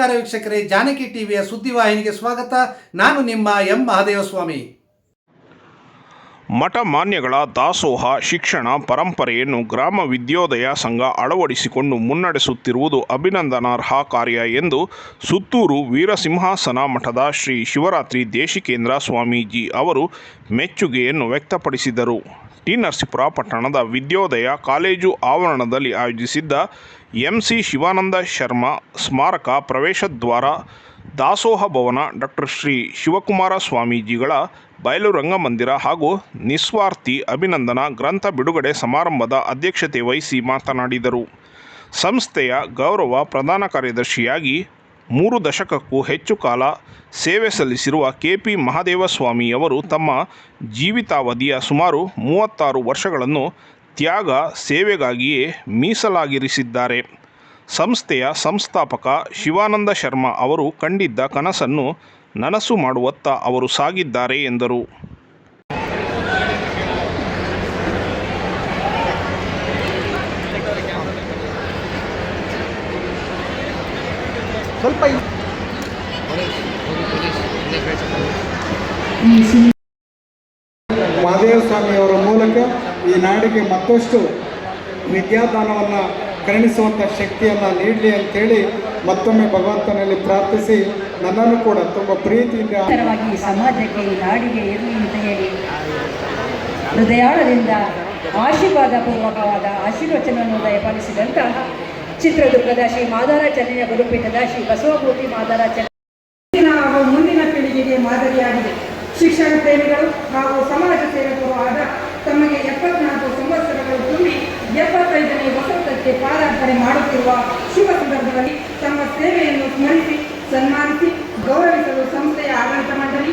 ನಮಸ್ಕಾರ ವೀಕ್ಷಕರೇ, ಜಾನಕಿ ಟಿವಿಯ ಸುದ್ದಿವಾಹಿನಿಗೆ ಸ್ವಾಗತ. ನಾನು ನಿಮ್ಮ ಎಂ. ಮಠ ಮಾನ್ಯಗಳ ದಾಸೋಹ, ಶಿಕ್ಷಣ, ಪರಂಪರೆಯನ್ನು ಗ್ರಾಮ ವಿದ್ಯೋದಯ ಸಂಘ ಅಳವಡಿಸಿಕೊಂಡು ಮುನ್ನಡೆಸುತ್ತಿರುವುದು ಅಭಿನಂದನಾರ್ಹ ಕಾರ್ಯ ಎಂದು ಸುತ್ತೂರು ವೀರಸಿಂಹಾಸನ ಮಠದ ಶ್ರೀ ಶಿವರಾತ್ರಿ ದೇಶಿಕೇಂದ್ರ ಸ್ವಾಮೀಜಿ ಅವರು ಮೆಚ್ಚುಗೆಯನ್ನು ವ್ಯಕ್ತಪಡಿಸಿದರು. ಟಿ ನರಸೀಪುರ ಪಟ್ಟಣದ ವಿದ್ಯೋದಯ ಕಾಲೇಜು ಆವರಣದಲ್ಲಿ ಆಯೋಜಿಸಿದ್ದ ಎಂಸಿ ಶಿವಾನಂದ ಶರ್ಮಾ ಸ್ಮಾರಕ ಪ್ರವೇಶದ್ವಾರ ದಾಸೋಹ ಭವನ, ಡಾಕ್ಟರ್ ಶ್ರೀ ಶಿವಕುಮಾರ ಸ್ವಾಮೀಜಿಗಳ ಬಯಲು ರಂಗಮಂದಿರ ಹಾಗೂ ನಿಸ್ವಾರ್ಥಿ ಅಭಿನಂದನಾ ಗ್ರಂಥ ಬಿಡುಗಡೆ ಸಮಾರಂಭದ ಅಧ್ಯಕ್ಷತೆ ವಹಿಸಿ ಮಾತನಾಡಿದರು. ಸಂಸ್ಥೆಯ ಗೌರವ ಪ್ರಧಾನ ಕಾರ್ಯದರ್ಶಿಯಾಗಿ ಮೂರು ದಶಕಕ್ಕೂ ಹೆಚ್ಚು ಕಾಲ ಸೇವೆ ಸಲ್ಲಿಸಿರುವ ಕೆ ಪಿ ಮಹಾದೇವಸ್ವಾಮಿಯವರು ತಮ್ಮ ಜೀವಿತಾವಧಿಯ ಸುಮಾರು ಮೂವತ್ತಾರು ವರ್ಷಗಳನ್ನು ತ್ಯಾಗ ಸೇವೆಗಾಗಿಯೇ ಮೀಸಲಾಗಿರಿಸಿದ್ದಾರೆ. ಸಂಸ್ಥೆಯ ಸಂಸ್ಥಾಪಕ ಶಿವಾನಂದ ಶರ್ಮಾ ಅವರು ಕಂಡಿದ್ದ ಕನಸನ್ನು ನನಸು ಮಾಡುವತ್ತ ಅವರು ಸಾಗಿದ್ದಾರೆ ಎಂದರು. ಸ್ವಲ್ಪ ಮಹಾದೇವ ಸ್ವಾಮಿಯವರ ಮೂಲಕ ಈ ನಾಡಿಗೆ ಮತ್ತಷ್ಟು ವಿದ್ಯಾದಾನವನ್ನು ಕರುಣಿಸುವಂಥ ಶಕ್ತಿಯನ್ನು ನೀಡಲಿ ಅಂತೇಳಿ ಮತ್ತೊಮ್ಮೆ ಭಗವಂತನಲ್ಲಿ ಪ್ರಾರ್ಥಿಸಿ ನನ್ನನ್ನು ಕೂಡ ತುಂಬ ಪ್ರೀತಿಯಿಂದ ಈ ಸಮಾಜಕ್ಕೆ, ಈ ನಾಡಿಗೆ ಇರಲಿ ಅಂತ ಹೇಳಿ ಹೃದಯಾಳದಿಂದ ಆಶೀರ್ವಾದ ಪೂರ್ವಕವಾದ ಆಶೀರ್ವಚನವನ್ನು ದಯಪಾಲಿಸಿದಂತಹ ಚಿತ್ರದುರ್ಗದ ಶ್ರೀ ಮಾದಾರಾಚರಣೆಯ ಗುರುಪೀಠದ ಶ್ರೀ ಬಸವಮೂರ್ತಿ ಮಾದಾರಾಚರಣೆ ಸನ್ಮಾನಿಸಿ ಗೌರವಿಸಲು ಸಂಸ್ಥೆಯ ಆಡಳಿತ ಮಂಡಳಿ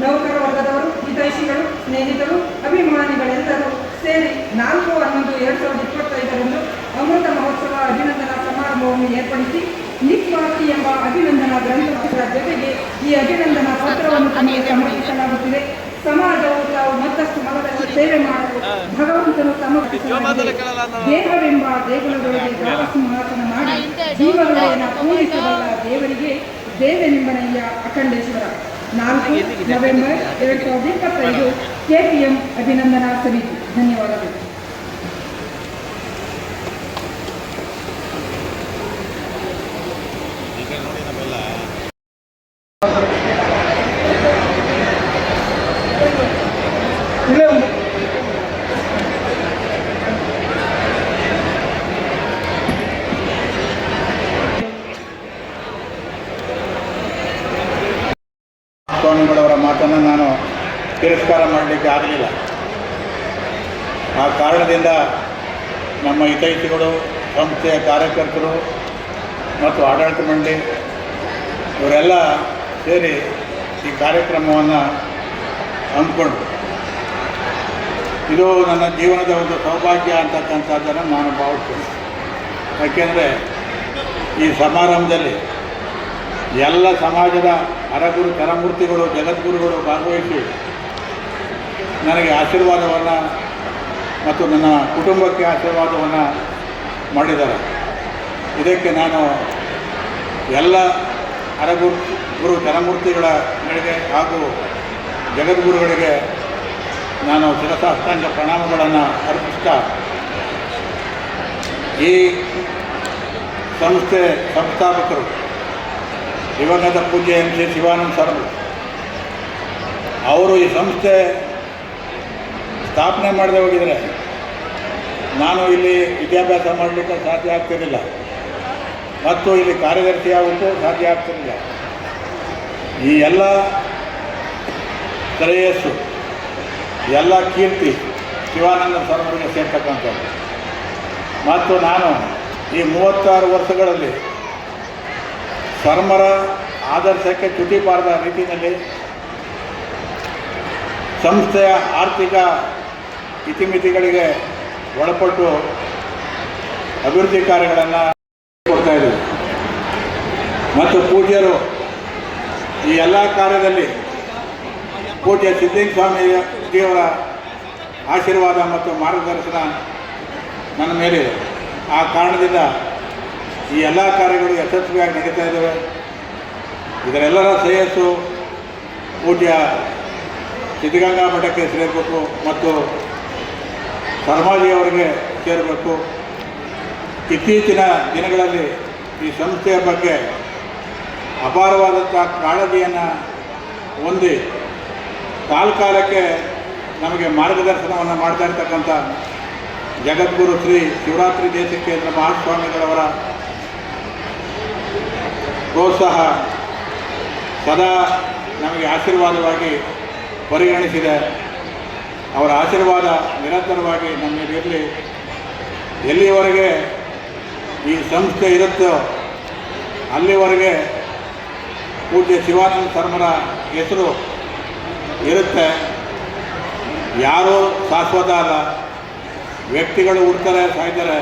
ನೌಕರ ವರ್ಗದವರು, ಹಿತೈಷಿಗಳು, ಸ್ನೇಹಿತರು, ಅಭಿಮಾನಿಗಳೆಲ್ಲರೂ ಸೇರಿ ನಾಲ್ಕು ಹನ್ನೊಂದು ಎರಡು ಸಾವಿರದ ಇಪ್ಪತ್ತೈದರಂದು ಅಮೃತ ಮಹೋತ್ಸವ ಅಭಿನಂದನಾ ಸಮಾರಂಭವನ್ನು ಏರ್ಪಡಿಸಿ ನಿಸ್ವಾರ್ಥಿ ಎಂಬ ಅಭಿನಂದನಾ ಗ್ರಂಥದ ಜೊತೆಗೆ ಈ ಅಭಿನಂದನಾ ಪತ್ರವನ್ನು ತಮಗೆ ಸಮರ್ಪಿಸಲಾಗುತ್ತಿದೆ. ಸಮಾಜವು ತಾವು ಮತ್ತಷ್ಟು ಮಗದಲ್ಲಿ ಸೇವೆ ಮಾಡಲು ಭಗವಂತನು ತಮ್ಮ ದೇಹವೆಂಬ ದೇಗುಲದೊಳಗೆ ದ್ರಾವ ಸಿಂಹಾಸನ ಮಾಡಿ ಜೀವಗಳನ್ನು ಪೂರೈಸಬಲ್ಲ ದೇವರಿಗೆ ದೇವನಿಂಬನಯ್ಯ ಅಖಂಡೇಶ್ವರ. ನಾಲ್ಕು ನವೆಂಬರ್ ಎರಡು ಸಾವಿರದ ಇಪ್ಪತ್ತೈದು ಕೆಪಿಎಂ ಅಭಿನಂದನಾ ಸಮಿತಿ. ಧನ್ಯವಾದಗಳು ಇಲ್ಲೇ ಒಂದು- ಸ್ವಾಮಿಗಳವರ ಮಾತನ್ನು ನಾನು ತಿರಸ್ಕಾರ ಮಾಡಲಿಕ್ಕೆ ಆಗಲಿಲ್ಲ. ಆ ಕಾರಣದಿಂದ ನಮ್ಮ ಹಿತೈತಿಗಳು ಸಂಸ್ಥೆಯ ಕಾರ್ಯಕರ್ತರು ಮತ್ತು ಆಡಳಿತ ಮಂಡಳಿ, ಇವರೆಲ್ಲ ಸೇರಿ ಈ ಕಾರ್ಯಕ್ರಮವನ್ನು ಹಮ್ಮಿಕೊಂಡ್ರು. ಇದು ನನ್ನ ಜೀವನದ ಒಂದು ಸೌಭಾಗ್ಯ ಅಂತಕ್ಕಂಥದ್ದನ್ನು ನಾನು ಭಾವಿಸ್ತೇನೆ. ಯಾಕೆಂದರೆ ಈ ಸಮಾರಂಭದಲ್ಲಿ ಎಲ್ಲ ಸಮಾಜದ ಹರಗುರು ಕರಮೂರ್ತಿಗಳು, ಜಗದ್ಗುರುಗಳು ಭಾಗವಹಿಸಿ ನನಗೆ ಆಶೀರ್ವಾದವನ್ನು ಮತ್ತು ನನ್ನ ಕುಟುಂಬಕ್ಕೆ ಆಶೀರ್ವಾದವನ್ನು ಮಾಡಿದ್ದಾರೆ. ಇದಕ್ಕೆ ನಾನು ಎಲ್ಲ ಅರಗುರು, ಗುರು ಕರಮೂರ್ತಿಗಳಿಗೆ ಹಾಗೂ ಜಗದ್ಗುರುಗಳಿಗೆ ನಾನು ಶಿರಸಾಷ್ಟಾಂಗ ಪ್ರಣಾಮಗಳನ್ನು ಅರ್ಪಿಸ್ತಾ ಈ ಸಂಸ್ಥೆ ಸಂಸ್ಥಾಪಕರು ದಿವಂಗತ ಪೂಜೆ ಎಂ ಸಿ ಶಿವಾನಂದ ಸರ್. ಅವರು ಈ ಸಂಸ್ಥೆ ಸ್ಥಾಪನೆ ಮಾಡದೆ ಹೋಗಿದರೆ ನಾನು ಇಲ್ಲಿ ವಿದ್ಯಾಭ್ಯಾಸ ಮಾಡಲಿಕ್ಕೆ ಸಾಧ್ಯ ಆಗ್ತಿರಲಿಲ್ಲ. ಮತ್ತು ಇಲ್ಲಿ ಕಾರ್ಯದರ್ಶಿ ಆಗೋಕ್ಕೂ ಸಾಧ್ಯ ಆಗ್ತಿರಲಿಲ್ಲ. ಈ ಎಲ್ಲ ಶ್ರೇಯಸ್ಸು, ಎಲ್ಲ ಕೀರ್ತಿ ಶಿವಾನಂದ ಸರ್ವರಿಗೆ ಸೇರ್ತಕ್ಕಂಥದ್ದು. ಮತ್ತು ನಾನು ಈ ಮೂವತ್ತಾರು ವರ್ಷಗಳಲ್ಲಿ ಸ್ವರ್ಮರ ಆದರ್ಶಕ್ಕೆ ಚ್ಯುತಿ ಬಾರದ ರೀತಿಯಲ್ಲಿ ಸಂಸ್ಥೆಯ ಆರ್ಥಿಕ ಇತಿಮಿತಿಗಳಿಗೆ ಒಳಪಟ್ಟು ಅಭಿವೃದ್ಧಿ ಕಾರ್ಯಗಳನ್ನು ಕೊಡ್ತಾ ಇದ್ದೀವಿ. ಮತ್ತು ಪೂಜ್ಯರು ಈ ಎಲ್ಲ ಕಾರ್ಯದಲ್ಲಿ ಪೂಜ್ಯ ಸಿದ್ಧಲಿಂಗ ಸ್ವಾಮಿಜಿಯವರ ಆಶೀರ್ವಾದ ಮತ್ತು ಮಾರ್ಗದರ್ಶನ ನನ್ನ ಮೇಲೆ ಆ ಕಾರಣದಿಂದ ಈ ಎಲ್ಲ ಕಾರ್ಯಗಳು ಯಶಸ್ವಿಯಾಗಿ ನಡೀತಾ ಇದ್ದಾವೆ. ಇದರೆಲ್ಲರ ಶ್ರೇಯಸ್ಸು ಪೂಜ್ಯ ಸಿದ್ಧಗಂಗಾ ಮಠಕ್ಕೆ ಸೇರಬೇಕು ಮತ್ತು ಶರ್ಮಾಜಿಯವರಿಗೆ ಸೇರಬೇಕು. ಇತ್ತೀಚಿನ ದಿನಗಳಲ್ಲಿ ಈ ಸಂಸ್ಥೆಯ ಬಗ್ಗೆ ಅಪಾರವಾದಂಥ ಕಾಳಜಿಯನ್ನು ಹೊಂದಿ ಕಾಲಕಾಲಕ್ಕೆ ನಮಗೆ ಮಾರ್ಗದರ್ಶನವನ್ನು ಮಾಡ್ತಾ ಇರ್ತಕ್ಕಂಥ ಜಗದ್ಗುರು ಶ್ರೀ ಶಿವರಾತ್ರಿ ದೇಶಕ್ಕೆ ಮಹಾಸ್ವಾಮಿಗಳವರ ಪ್ರೋತ್ಸಾಹ ಸದಾ ನಮಗೆ ಆಶೀರ್ವಾದವಾಗಿ ಪರಿಗಣಿಸಿದೆ. ಅವರ ಆಶೀರ್ವಾದ ನಿರಂತರವಾಗಿ ನಮ್ಮ ಮೇಲಿರಲಿ ಎಲ್ಲಿವರೆಗೆ ಈ ಸಂಸ್ಥೆ ಇರುತ್ತೋ ಅಲ್ಲಿವರೆಗೆ ಪೂಜ್ಯ ಶಿವಾನಂದ ಶರ್ಮರ ಹೆಸರು ಇರುತ್ತೆ. ಯಾರೂ ಶಾಶ್ವತ ಅಲ್ಲ. ವ್ಯಕ್ತಿಗಳು ಹುಡ್ತಾರೆ, ಸಾಯ್ತಾರೆ.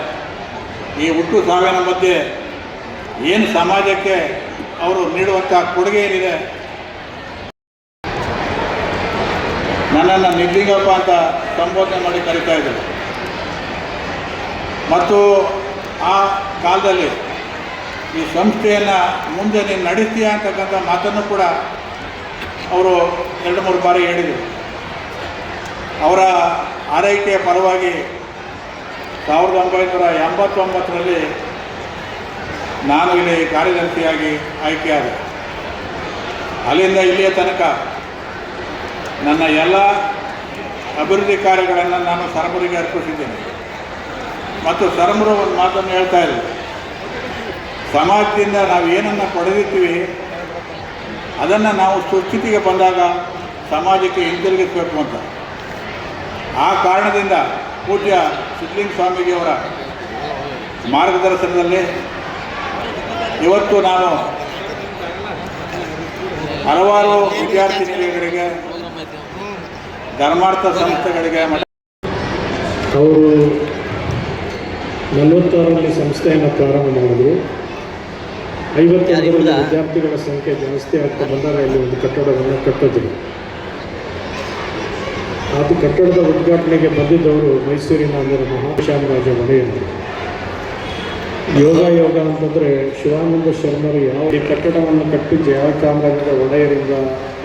ಈ ಹುಟ್ಟು ಸಾವಿನ ಮಧ್ಯೆ ಏನು ಸಮಾಜಕ್ಕೆ ಅವರು ನೀಡುವಂಥ ಕೊಡುಗೆ ಏನಿದೆ? ನನ್ನನ್ನು ನಿಲ್ಲಿಂಗಪ್ಪ ಅಂತ ಸಂಬೋಧನೆ ಮಾಡಿ ಕರಿತಾ ಇದ್ದರು. ಮತ್ತು ಆ ಕಾಲದಲ್ಲಿ ಈ ಸಂಸ್ಥೆಯನ್ನು ಮುಂದೆ ನೀನು ನಡೆಸ್ತೀಯ ಅಂತಕ್ಕಂಥ ಮಾತನ್ನು ಕೂಡ ಅವರು ಎರಡು ಮೂರು ಬಾರಿ ಹೇಳಿದರು. ಅವರ ಆರೈಕೆಯ ಪರವಾಗಿ ಸಾವಿರದ ಒಂಬೈನೂರ ಎಂಬತ್ತೊಂಬತ್ತರಲ್ಲಿ ನಾನು ಇಲ್ಲಿ ಕಾರ್ಯದರ್ಶಿಯಾಗಿ ಆಯ್ಕೆಯಾದೆ. ಅಲ್ಲಿಂದ ಇಲ್ಲಿಯ ತನಕ ನನ್ನ ಎಲ್ಲ ಅಭಿವೃದ್ಧಿ ಕಾರ್ಯಗಳನ್ನು ನಾನು ಸರಬರಿಗೆ ಅರ್ಪಿಸಿದ್ದೇನೆ. ಮತ್ತು ಸರಮರು ಒಂದು ಮಾತನ್ನು ಹೇಳ್ತಾ ಇದ್ದಾರೆ ಸಮಾಜದಿಂದ ನಾವು ಏನನ್ನು ಪಡೆದಿರ್ತೀವಿ, ಅದನ್ನು ನಾವು ಸುಸ್ಥಿತಿಗೆ ಬಂದಾಗ ಸಮಾಜಕ್ಕೆ ಹಿಂತಿರುಗಿಸಬೇಕು ಅಂತ. ಆ ಕಾರಣದಿಂದ ಪೂಜ್ಯ ಸಿದ್ಧಲಿಂಗ ಸ್ವಾಮೀಜಿಯವರ ಮಾರ್ಗದರ್ಶನದಲ್ಲಿ ಇವತ್ತು ನಾನು ಹಲವಾರು ವಿದ್ಯಾರ್ಥಿನಿಯರಿಗೆ ಧರ್ಮಾರ್ಥ ಸಂಸ್ಥೆಗಳಿಗೆ ಅವರು ನಲವತ್ತಾರರಲ್ಲಿ ಸಂಸ್ಥೆಯನ್ನು ಪ್ರಾರಂಭ ಮಾಡಿದ್ರು. ಐವತ್ತೈದರಲ್ಲಿ ವಿದ್ಯಾರ್ಥಿಗಳ ಸಂಖ್ಯೆ ಜಾಸ್ತಿ ಆಗ್ತಾ ಬಂದಾಗ ಇಲ್ಲಿ ಒಂದು ಕಟ್ಟಡವನ್ನು ಕಟ್ಟಿದ್ರು. ಅದು ಕಟ್ಟಡದ ಉದ್ಘಾಟನೆಗೆ ಬಂದಿದ್ದವರು ಮೈಸೂರಿನ ಅಂದರೆ ಮಹಾಶಾಮರಾಜ ಒಡೆಯರು. ಯೋಗ ಯೋಗ ಅಂತಂದರೆ ಶಿವಾನಂದ ಶರ್ಮರು ಯಾವ ಈ ಕಟ್ಟಡವನ್ನು ಕಟ್ಟಿ ಜಯಚಾಮರಾಜ ಒಡೆಯರಿಂದ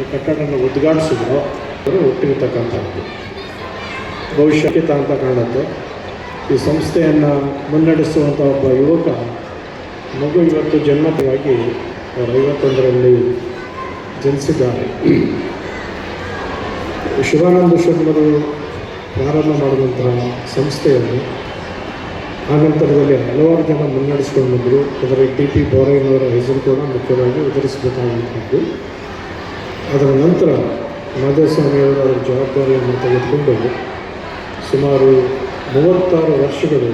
ಈ ಕಟ್ಟಡವನ್ನು ಉದ್ಘಾಟಿಸಿದ್ರು, ಅವರು ಹುಟ್ಟಿರ್ತಕ್ಕಂಥದ್ದು ಭವಿಷ್ಯಕ್ಕೆ ಅಂತ ಕಾಣುತ್ತೆ. ಈ ಸಂಸ್ಥೆಯನ್ನು ಮುನ್ನಡೆಸುವಂಥ ಒಬ್ಬ ಯುವಕ, ಮಗು ಇವತ್ತು ಜನ್ಮತವಾಗಿ ಅವರು ಐವತ್ತೊಂದರಲ್ಲಿ ಜನಿಸಿದ್ದಾರೆ. ಶಿವಾನಂದ ಶರ್ಮರು ಪ್ರಾರಂಭ ಮಾಡಿದಂತಹ ಸಂಸ್ಥೆಯನ್ನು ಆನಂತರದಲ್ಲಿ ಹಲವಾರು ಜನ ಮುನ್ನಡೆಸ್ಕೊಂಡು ಬಂದರು ಅದರಲ್ಲಿ ಟಿ ಪಿ ಬೋರಯ್ಯನವರ ಹೆಸರು ಕೂಡ ಮುಖ್ಯವಾಗಿ ಉದರಿಸಬೇಕಾಗಿದ್ದು ಅದರ ನಂತರ ಮಾಧವಸ್ವಾಮಿಯವರು ಅವರ ಜವಾಬ್ದಾರಿಯನ್ನು ತೆಗೆದುಕೊಂಡು ಸುಮಾರು ಮೂವತ್ತಾರು ವರ್ಷಗಳು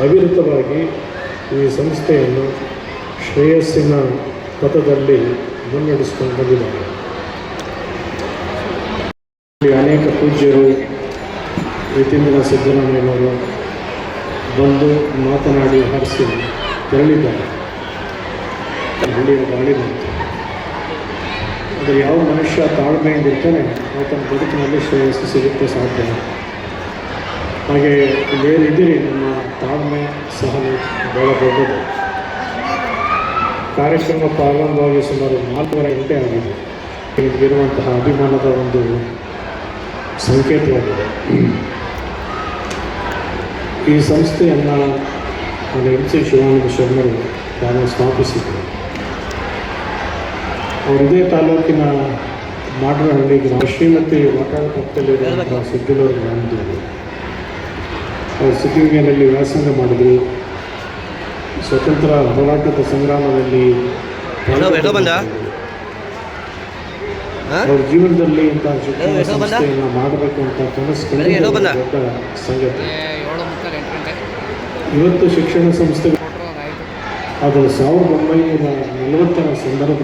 ಅವಿರತವಾಗಿ ಈ ಸಂಸ್ಥೆಯನ್ನು ಶ್ರೇಯಸ್ಸಿನ ಪಥದಲ್ಲಿ ಮುನ್ನಡೆಸ್ಕೊಂಡು ಬಂದಿದ್ದಾರೆ. ಅನೇಕ ಪೂಜ್ಯರು ಯತೀಂದ್ರ ಸಿದ್ದರಾಮಯ್ಯನವರು ಬಂದು ಮಾತನಾಡಿ ಹರಿಸಿ ತೆರಳಿದ್ದಾರೆ. ಹಳ್ಳಿಯ ಗಾಳಿನಂತೆ ಆದರೆ ಯಾವ ಮನುಷ್ಯ ತಾಳ್ಮೆಯಿಂದ ಇರ್ತಾನೆ ಆತನ ಬದುಕಿನಲ್ಲಿ ಶ್ರೇಯಸ್ಸು ಸಿಗುತ್ತೆ ಸಾಧ್ಯ ಹಾಗೆ ಇಲ್ಲೇನಿದ್ದೀರಿ ನಮ್ಮ ತಾಳ್ಮೆ ಸಹನೆ ಬಹಳ ದೊಡ್ಡದು. ಕಾರ್ಯಕ್ರಮ ಪ್ರಾರಂಭವಾಗಿ ಸುಮಾರು ನಾಲ್ಕೂವರೆ ಗಂಟೆ ಆಗಿದೆ. ನಿಮಗಿರುವಂತಹ ಅಭಿಮಾನದ ಒಂದು ಸಂಕೇತವಾಗಿದೆ. ಈ ಸಂಸ್ಥೆಯನ್ನು ನಾನು ಎಂ ಸಿ ಶಿವಾನಂದ ಶರ್ಮರು ತಾನು ಸ್ಥಾಪಿಸಿದರು. ಅವರು ಇದೇ ತಾಲೂಕಿನ ಮಾಡ್ರಹಳ್ಳಿಗೆ ಗ್ರಾಮ ಶ್ರೀಮತಿ ವಾಟಾಳ ಪಕ್ಕದಲ್ಲಿರುವಂತಹ ಸಿದ್ಧಲೂರು ಗ್ರಾಮದಲ್ಲಿ. ಅವರು ಸಿದ್ಧಗಂಗೆಯಲ್ಲಿ ವ್ಯಾಸಂಗ ಮಾಡಿದರು. ಸ್ವತಂತ್ರ ಹೋರಾಟದ ಸಂಗ್ರಾಮದಲ್ಲಿ? ಅವ್ರ ಜೀವನದಲ್ಲಿ ಇಂತಹ ಶಿಕ್ಷಣ ಸಂಸ್ಥೆಯನ್ನು ಮಾಡಬೇಕು ಅಂತ ಕನಸು ದೊಡ್ಡ ಸಂಗತಿ. ಇವತ್ತು ಶಿಕ್ಷಣ ಸಂಸ್ಥೆಗಳು ಅದು ಸಾವಿರದ ಒಂಬೈನೂರ ನಲವತ್ತರ ಸಂದರ್ಭ